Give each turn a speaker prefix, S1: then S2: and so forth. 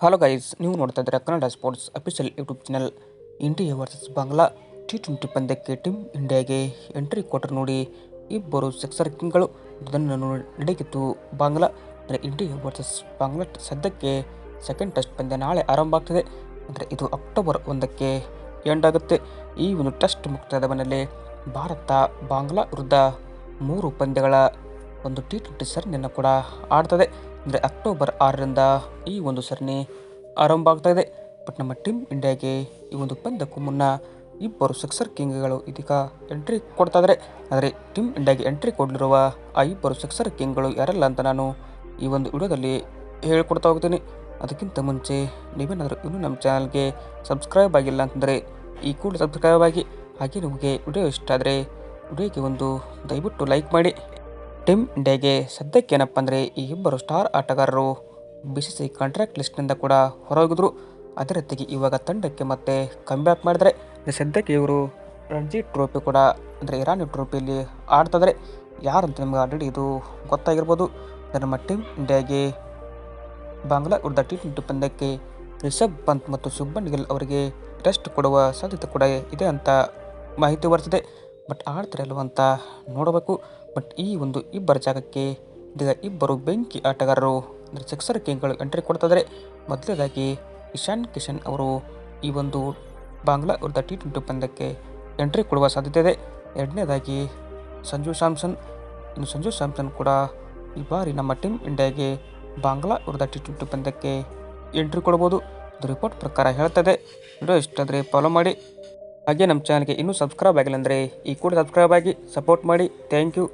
S1: Hello guys ನೀವು ನೋಡ್ತಾ ಇದ್ದೀರಾ Kannada sports official YouTube channel India versus Bangla T twenty ಪಂದ್ಯಕ್ಕೆ ಟೀಮ್ ಇಂಡಿಯಾಗೆ ಎಂಟ್ರಿ ಕೊಟ್ಟರು ನೋಡಿ ಇಬ್ಬರು ಸಿಕ್ಸರ್ ಕಿಂಗ್ಗಳು ಇದನ್ನು ನೋಡಿ ನಡೆಯಿತು. ಬಾಂಗ್ಲಾ ಅಂದರೆ ಇಂಡಿಯಾ ವರ್ಸಸ್ ಬಾಂಗ್ಲಾ ಸದ್ಯಕ್ಕೆ ಸೆಕೆಂಡ್ ಟೆಸ್ಟ್ ಪಂದ್ಯ ನಾಳೆ ಆರಂಭ ಆಗ್ತದೆ. ಅಂದರೆ ಇದು ಅಕ್ಟೋಬರ್ ಒಂದಕ್ಕೆ ಎಂಡ್ ಆಗುತ್ತೆ. ಈ ಒಂದು ಟೆಸ್ಟ್ ಮುಕ್ತಾಯದ ಮನೆಯಲ್ಲಿ ಭಾರತ ಬಾಂಗ್ಲಾ ವಿರುದ್ಧ ಮೂರು ಪಂದ್ಯಗಳ ಒಂದು ಟಿ ಟ್ವೆಂಟಿ ಸರಣಿಯನ್ನು ಕೂಡ ಆಡ್ತದೆ. ಅಂದರೆ ಅಕ್ಟೋಬರ್ ಆರರಿಂದ ಈ ಒಂದು ಸರಣಿ ಆರಂಭ ಆಗ್ತಾ ಇದೆ. ಬಟ್ ನಮ್ಮ ಟೀಮ್ ಇಂಡಿಯಾಗೆ ಈ ಒಂದು ಪಂದ್ಯಕ್ಕೂ ಮುನ್ನ ಇಬ್ಬರು ಸಿಕ್ಸರ್ ಕಿಂಗ್ಗಳು ಇದೀಗ ಎಂಟ್ರಿ ಕೊಡ್ತಾ ಇದ್ದಾರೆ ಆದರೆ ಟೀಮ್ ಇಂಡಿಯಾಗೆ ಎಂಟ್ರಿ ಕೊಡಲಿರುವ ಆ ಇಬ್ಬರು ಸಿಕ್ಸರ್ ಕಿಂಗ್ಗಳು ಯಾರಲ್ಲ ಅಂತ ನಾನು ಈ ಒಂದು ವಿಡಿಯೋದಲ್ಲಿ ಹೇಳ್ಕೊಡ್ತಾ ಹೋಗ್ತೀನಿ. ಅದಕ್ಕಿಂತ ಮುಂಚೆ ನೀವೇನಾದರೂ ಇನ್ನೂ ನಮ್ಮ ಚಾನಲ್ಗೆ ಸಬ್ಸ್ಕ್ರೈಬ್ ಆಗಿಲ್ಲ ಅಂತಂದರೆ ಈ ಕೂಡ ಸಬ್ಸ್ಕ್ರೈಬ್ ಆಗಿ ಹಾಗೆ ನಿಮಗೆ ವಿಡಿಯೋ ಇಷ್ಟ ಆದರೆ ವಿಡಿಯೋಗೆ ಒಂದು ದಯವಿಟ್ಟು ಲೈಕ್ ಮಾಡಿ. ಟೀಮ್ ಇಂಡಿಯಾಗೆ ಸದ್ಯಕ್ಕೆ ಏನಪ್ಪ ಅಂದರೆ ಈ ಇಬ್ಬರು ಸ್ಟಾರ್ ಆಟಗಾರರು ಬಿ ಸಿ ಸಿ ಕಾಂಟ್ರಾಕ್ಟ್ ಲಿಸ್ಟ್ನಿಂದ ಕೂಡ ಹೊರಹೋಗಿದ್ರು. ಅದೇ ರೀತಿಗೆ ಇವಾಗ ತಂಡಕ್ಕೆ ಮತ್ತೆ ಕಮ್ಬ್ಯಾಕ್ ಮಾಡಿದರೆ ಸದ್ಯಕ್ಕೆ ಇವರು ರಣಜಿ ಟ್ರೋಫಿ ಕೂಡ, ಅಂದರೆ ಇರಾನಿ ಟ್ರೋಫಿಯಲ್ಲಿ ಆಡ್ತಿದ್ದಾರೆ ಯಾರಂತ ನಿಮ್ಗೆ ಆಲ್ರೆಡಿ ಇದು ಗೊತ್ತಾಗಿರ್ಬೋದು. ನಮ್ಮ ಟೀಮ್ ಇಂಡಿಯಾಗೆ ಬಾಂಗ್ಲಾ ವಿರುದ್ಧ ಟಿ ಟ್ವೆಂಟಿ ಪಂದ್ಯಕ್ಕೆ ರಿಷಬ್ ಪಂತ್ ಮತ್ತು ಸುಬ್ಬನ್ ಗಿಲ್ ಅವರಿಗೆ ರೆಸ್ಟ್ ಕೊಡುವ ಸಾಧ್ಯತೆ ಕೂಡ ಇದೆ ಅಂತ ಮಾಹಿತಿ ಬರ್ತಿದೆ ಬಟ್ ಆಡ್ತಾರೆ ಅಲ್ವ ಅಂತ ನೋಡಬೇಕು. ಬಟ್ ಈ ಒಂದು ಇಬ್ಬರ ಜಾಗಕ್ಕೆ ಇದೀಗ ಇಬ್ಬರು ಬೆಂಕಿ ಆಟಗಾರರು ಅಂದರೆ ಸಿಕ್ಸರ್ ಕಿಂಗ್ಗಳು ಎಂಟ್ರಿ ಕೊಡ್ತಿದ್ದಾರೆ ಮೊದಲನೇದಾಗಿ ಇಶಾನ್ ಕಿಶನ್ ಅವರು ಈ ಒಂದು ಬಾಂಗ್ಲಾ ವಿರುದ್ಧ ಟಿ ಟ್ವೆಂಟಿ ಪಂದ್ಯಕ್ಕೆ ಎಂಟ್ರಿ ಕೊಡುವ ಸಾಧ್ಯತೆ ಇದೆ. ಎರಡನೇದಾಗಿ ಸಂಜು ಸ್ಯಾಮ್ಸನ್. ಇನ್ನು ಸಂಜು ಸ್ಯಾಮ್ಸನ್ ಕೂಡ ಈ ಬಾರಿ ನಮ್ಮ ಟೀಮ್ ಇಂಡಿಯಾಗೆ ಬಾಂಗ್ಲಾ ವಿರುದ್ಧ ಟಿ ಟ್ವೆಂಟಿ ಪಂದ್ಯಕ್ಕೆ ಎಂಟ್ರಿ ಕೊಡ್ಬೋದು. ಇದು ರಿಪೋರ್ಟ್ ಪ್ರಕಾರ ಹೇಳ್ತದೆ. ವಿಡಿಯೋ ಇಷ್ಟ ಆದರೆ ಫಾಲೋ ಮಾಡಿ. ಹಾಗೆ ನಮ್ಮ ಚಾನಲ್ಗೆ ಇನ್ನೂ ಸಬ್ಸ್ಕ್ರೈಬ್ ಆಗಿಲ್ಲ ಅಂದರೆ ಈ ಕೂಡ ಸಬ್ಸ್ಕ್ರೈಬ್ ಆಗಿ ಸಪೋರ್ಟ್ ಮಾಡಿ. Thank you